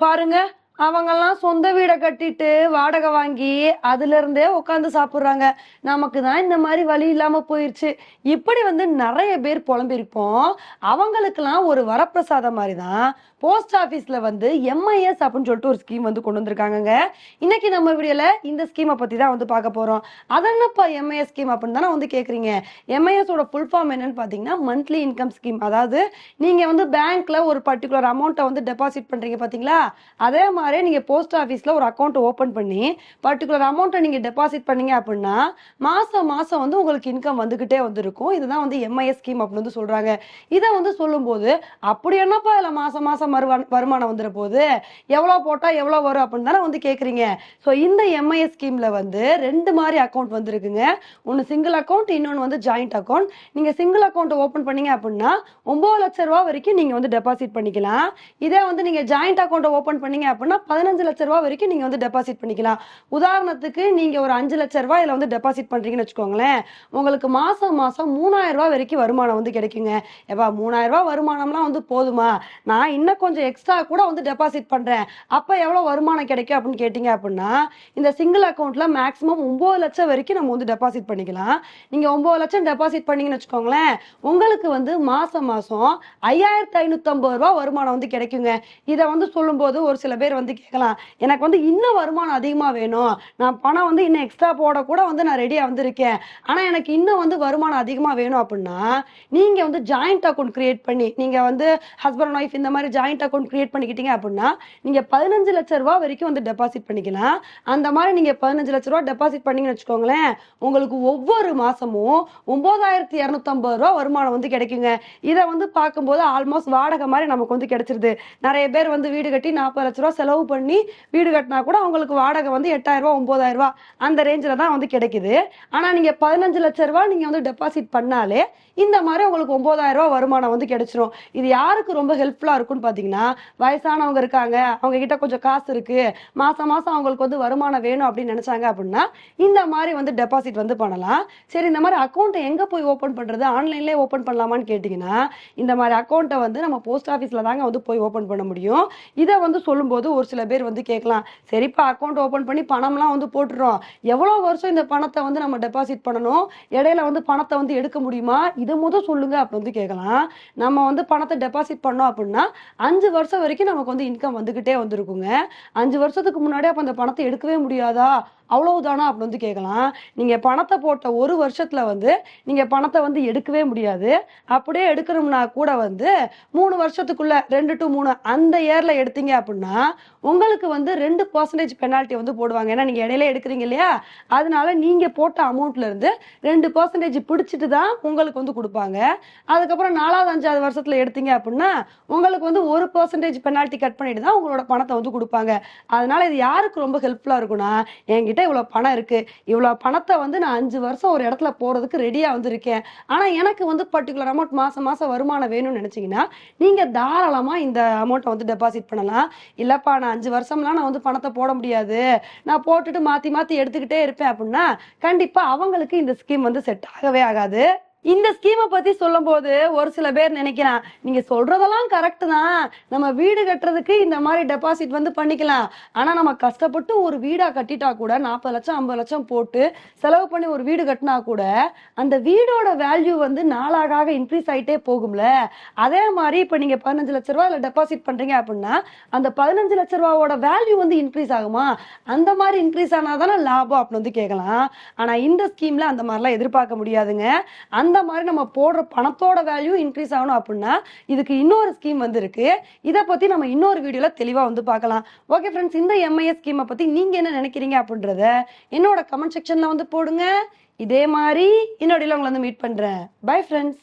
பாருங்க அவங்கெல்லாம் சொந்த வீடை கட்டிட்டு வாடகை வாங்கி அதுல இருந்தே உட்காந்து சாப்பிட்றாங்க. நமக்கு தான் இந்த மாதிரி வழி இல்லாம போயிருச்சு. இப்படி வந்து நிறைய பேர் புலம்பிருப்போம். அவங்களுக்கெல்லாம் ஒரு வரப்பிரசாதம் மாதிரி தான் போஸ்ட் ஆஃபீஸில் வந்து எம்ஐஎஸ் அப்படின்னு சொல்லிட்டு ஒரு ஸ்கீம் வந்து கொண்டு வந்திருக்காங்கங்க. இன்னைக்கு நம்ம வீடியோல இந்த ஸ்கீமை பத்தி தான் வந்து பார்க்க போறோம். அதென்னப்பா எம்ஐஎஸ் ஸ்கீம் அப்படின்னு தானே வந்து கேக்குறீங்க. எம்ஐஎஸோட ஃபுல் ஃபார்ம் என்னன்னு பாத்தீங்கன்னா மந்த்லி இன்கம் ஸ்கீம் அதாவது நீங்க வந்து பேங்க்ல ஒரு பர்டிகுலர் அமௌண்ட்டை வந்து டெபாசிட் பண்றீங்க பாத்தீங்களா? அதே மாதிரி நீங்கள் போஸ்ட் ஆஃபீஸில் ஒரு அக்கௌண்ட் ஓப்பன் பண்ணி பர்டிகுலர் அமௌண்ட்டை நீங்கள் டெபாசிட் பண்ணீங்க அப்படின்னா மாதம் மாதம் வந்து உங்களுக்கு இன்கம் வந்துக்கிட்டே வந்திருக்கும். இதுதான் வந்து எம்ஐஎஸ் ஸ்கீம் அப்படின்னு வந்து சொல்கிறாங்க இதை வந்து சொல்லும்போது அப்படி என்னப்பா இதில் மாதம் மாதம் வருவா- வருமானம் வந்துட போது எவ்வளோ போட்டால் எவ்வளோ வரும் அப்படின்னு தானே வந்து கேட்குறீங்க ஸோ இந்த எம்ஐஎஸ் ஸ்கீமில் வந்து ரெண்டு மாதிரி அக்கௌண்ட் வந்துருக்குங்க. ஒன்று சிங்கிள் அக்கௌண்ட் இன்னொன்று வந்து ஜாயிண்ட் அக்கௌண்ட் நீங்கள் சிங்கிள் அக்கௌண்ட் ஓப்பன் பண்ணீங்க அப்படின்னா ஒம்பது லட்ச ரூபா வரைக்கும் நீங்கள் வந்து டெபாசிட் பண்ணிக்கலாம். இதே வந்து நீங்கள் ஜாயிண்ட் அக்கௌண்ட்டை ஓப்பன் பண்ணீங்க அப்படின்னா பதினஞ்சு லட்ச ரூபா வரைக்கும் நீங்க வந்து டெபாசிட் பண்ணிக்கலாம். உதாரணத்துக்கு நீங்க ஒரு அஞ்சு லட்ச ரூபாய் இதுல வந்து டெபாசிட் பண்றீங்கன்னு வச்சுக்கோங்களேன் உங்களுக்கு மாசம் மாசம் மூணாயிரம் ரூபாய் வரைக்கும் வருமானம் வந்து கிடைக்குங்க. ஏப்பா மூணாயிரம் ரூபாய் வருமானம்லாம் வந்து போதுமா? நான் இன்னும் கொஞ்சம் எக்ஸ்ட்ரா கூட வந்து டெபாசிட் பண்றேன். அப்ப எவ்வளவு வருமானம் கிடைக்கும் அப்படின்னு கேட்டீங்க அப்படின்னா இந்த சிங்கிள் அக்கௌண்ட்ல மேக்ஸிமம் ஒன்பது லட்சம் வரைக்கும் நம்ம வந்து டெபாசிட் பண்ணிக்கலாம். நீங்க ஒன்பது லட்சம் டெபாசிட் பண்ணீங்கன்னு வச்சுக்கோங்களேன் உங்களுக்கு வந்து மாசம் மாசம் ஐயாயிரத்தி ஐநூத்தி ஐம்பது வருமானம் வந்து கிடைக்குங்க. இதை வந்து சொல்லும்போது ஒரு சில பேர் வந்து கேட்கலாம். எனக்கு வந்து இன்னும் வருமானம் அதிகமா வேணும். நான் பணம் வந்து இன்னும் எக்ஸ்ட்ரா போட கூட வந்து நான் ரெடியா வந்திருக்கேன். ஆனா எனக்கு இன்னும் வந்து வருமானம் அதிகமா வேணும் அப்படின்னா நீங்க வந்து ஜாயிண்ட் அக்கௌண்ட் கிரியேட் பண்ணி நீங்க வந்து ஹஸ்பண்ட் ஒய்ஃப் இந்த மாதிரி ஜாயிண்ட் அக்கௌண்ட் கிரியேட் பண்ணிக்கிட்டீங்க அப்படின்னா நீங்க பதினஞ்சு லட்ச ரூபா வரைக்கும் வந்து டெபாசிட் பண்ணிக்கலாம். அந்த மாதிரி நீங்க பதினஞ்சு லட்ச ரூபா டெபாசிட் பண்ணீங்கன்னு வச்சுக்கோங்களேன் உங்களுக்கு ஒவ்வொரு மாசமும் ஒம்பதாயிரத்தி இரநூத்தம்பது ரூபா வருமானம் வந்து கிடைக்குங்க. இதை வந்து பார்க்கும்போது ஆல்மோஸ்ட் வாடகை மாதிரி நமக்கு வந்து கிடைச்சிருது. நிறைய பேர் வந்து வீடு கட்டி நாற்பது லட்ச ரூபா செலவு பண்ணி வீடு கட்டினா கூட அவங்களுக்கு வாடகை வந்து எட்டாயிரம் ரூபா ஒன்பதாயிரம் ரூபா அந்த ரேஞ்சில் தான் வந்து கிடைக்குது. ஆனால் நீங்கள் பதினஞ்சு லட்ச ரூபா நீங்கள் வந்து டெபாசிட் பண்ணாலே இந்த மாதிரி உங்களுக்கு ஒன்பதாயிரம் ரூபா வருமானம் வந்து கிடைச்சிரும். இது யாருக்கு ரொம்ப ஹெல்ப்ஃபுல்லாக இருக்கும்னு பார்த்தீங்கன்னா வயசானவங்க இருக்காங்க. அவங்க கிட்ட கொஞ்சம் காசு இருக்கு. மாசம் மாசம் அவங்களுக்கு வந்து வருமானம் வேணும் அப்படின்னு நினைச்சாங்க அப்படின்னா இந்த மாதிரி வந்து டெபாசிட் வந்து பண்ணலாம். சரி இந்த மாதிரி அக்கௌண்ட்டை எங்கே போய் ஓப்பன் பண்ணுறது ஆன்லைன்லேயே ஓப்பன் பண்ணலாமான்னு கேட்டிங்கன்னா இந்த மாதிரி அக்கௌண்ட்டை வந்து நம்ம போஸ்ட் ஆஃபீஸில் தாங்க வந்து போய் ஓப்பன் பண்ண முடியும். இதை வந்து சொல்லும்போது ஒரு சில பேர் வந்து கேட்கலாம். சரிப்பா அக்கௌண்ட் ஓப்பன் பண்ணி பணம்லாம் வந்து போட்டுறோம். எவ்வளோ வருஷம் இந்த பணத்தை வந்து நம்ம டெபாசிட் பண்ணணும்? இடையில வந்து பணத்தை வந்து எடுக்க முடியுமா? இதை முத சொல்லுங்க அப்படின்னு வந்து கேட்கலாம். நம்ம வந்து பணத்தை டெபாசிட் பண்ணோம் அப்படின்னா அஞ்சு வருஷம் வரைக்கும் நமக்கு வந்து இன்கம் வந்துக்கிட்டே வந்திருக்குங்க. அஞ்சு வருஷத்துக்கு முன்னாடி அப்போ அந்த பணத்தை எடுக்கவே முடியாதா? அவ்வளவுதானா அப்படின்னு வந்து கேட்கலாம். நீங்க பணத்தை போட்ட ஒரு வருஷத்துல வந்து நீங்க பணத்தை வந்து எடுக்கவே முடியாது. அப்படியே எடுக்கணும்னா கூட வந்து மூணு வருஷத்துக்குள்ள ரெண்டு டு மூணு அந்த இயர்ல எடுத்தீங்க அப்படின்னா உங்களுக்கு வந்து ரெண்டு பர்சன்டேஜ் பெனால்ட்டி வந்து போடுவாங்க. ஏன்னா நீங்க இடையில எடுக்கிறீங்க இல்லையா? அதனால நீங்க போட்ட அமௌண்ட்ல இருந்து ரெண்டு பர்சன்டேஜ் பிடிச்சிட்டு தான் உங்களுக்கு வந்து கொடுப்பாங்க. அதுக்கப்புறம் நாலாவது அஞ்சாவது வருஷத்துல எடுத்தீங்க அப்படின்னா உங்களுக்கு வந்து ஒரு பர்சன்டேஜ் பெனால்ட்டி கட் பண்ணிட்டு தான் உங்களோட பணத்தை வந்து கொடுப்பாங்க. அதனால இது யாருக்கு ரொம்ப ஹெல்ப்ஃபுல்லா இருக்கும்னா என்கிட்ட இவ்வளோ பணம் இருக்குது இவ்வளோ பணத்தை வந்து நான் அஞ்சு வருஷம் ஒரு இடத்துல போகிறதுக்கு ரெடியாக வந்திருக்கேன். ஆனால் எனக்கு வந்து பர்டிகுலர் அமௌண்ட் மாதம் மாதம் வருமானம் வேணும்னு நினச்சிங்கன்னா நீங்கள் தாராளமாக இந்த அமௌண்ட்டை வந்து டெபாசிட் பண்ணலாம். இல்லைப்பா நான் அஞ்சு வருஷம்லாம் நான் வந்து பணத்தை போட முடியாது. நான் போட்டுட்டு மாற்றி மாற்றி எடுத்துக்கிட்டே இருப்பேன் அப்படின்னா கண்டிப்பாக அவங்களுக்கு இந்த ஸ்கீம் வந்து செட் ஆகவே ஆகாது. இந்த ஸ்கீமை பத்தி சொல்லும்போது ஒரு சில பேர் நினைக்கலாம் நீங்க சொல்றதெல்லாம் கரெக்ட் தான். நம்ம வீடு கட்டுறதுக்கு இந்த மாதிரி டெபாசிட் வந்து பண்ணிக்கலாம். ஆனா நம்ம கஷ்டப்பட்டு ஒரு வீடா கட்டிட்டா கூட நாற்பது லட்சம் ஐம்பது லட்சம் போட்டு செலவு பண்ணி ஒரு வீடு கட்டினா கூட அந்த வீடோட வேல்யூ வந்து நாளாக இன்க்ரீஸ் ஆயிட்டே போகும்ல. அதே மாதிரி இப்ப நீங்க பதினஞ்சு லட்ச ரூபா இல்ல டெபாசிட் பண்றீங்க அப்படின்னா அந்த பதினஞ்சு லட்ச ரூபாவோட வேல்யூ வந்து இன்க்ரீஸ் ஆகுமா? அந்த மாதிரி இன்க்ரீஸ் ஆனாதானே லாபம் அப்படின்னு வந்து கேட்கலாம். ஆனா இந்த ஸ்கீம்ல அந்த மாதிரிலாம் எதிர்பார்க்க முடியாதுங்க. அந்த மாதிரி நம்ம போடுற பணத்தோட வேல்யூ இன்க்ரீஸ் ஆகணும் அப்படின்னா இதுக்கு இன்னொரு ஸ்கீம் வந்து இருக்கு இதை பத்தி நம்ம இன்னொரு வீடியோவில் தெளிவா வந்து பார்க்கலாம். ஓகே ஃப்ரெண்ட்ஸ் இந்த எம்ஐஎஸ் ஸ்கீமை பத்தி நீங்க என்ன நினைக்கிறீங்க அப்படின்றத என்னோட கமெண்ட் செக்ஷனில் வந்து போடுங்க. இதே மாதிரி இன்னொரு உங்களை வந்து மீட் பண்றேன். Bye friends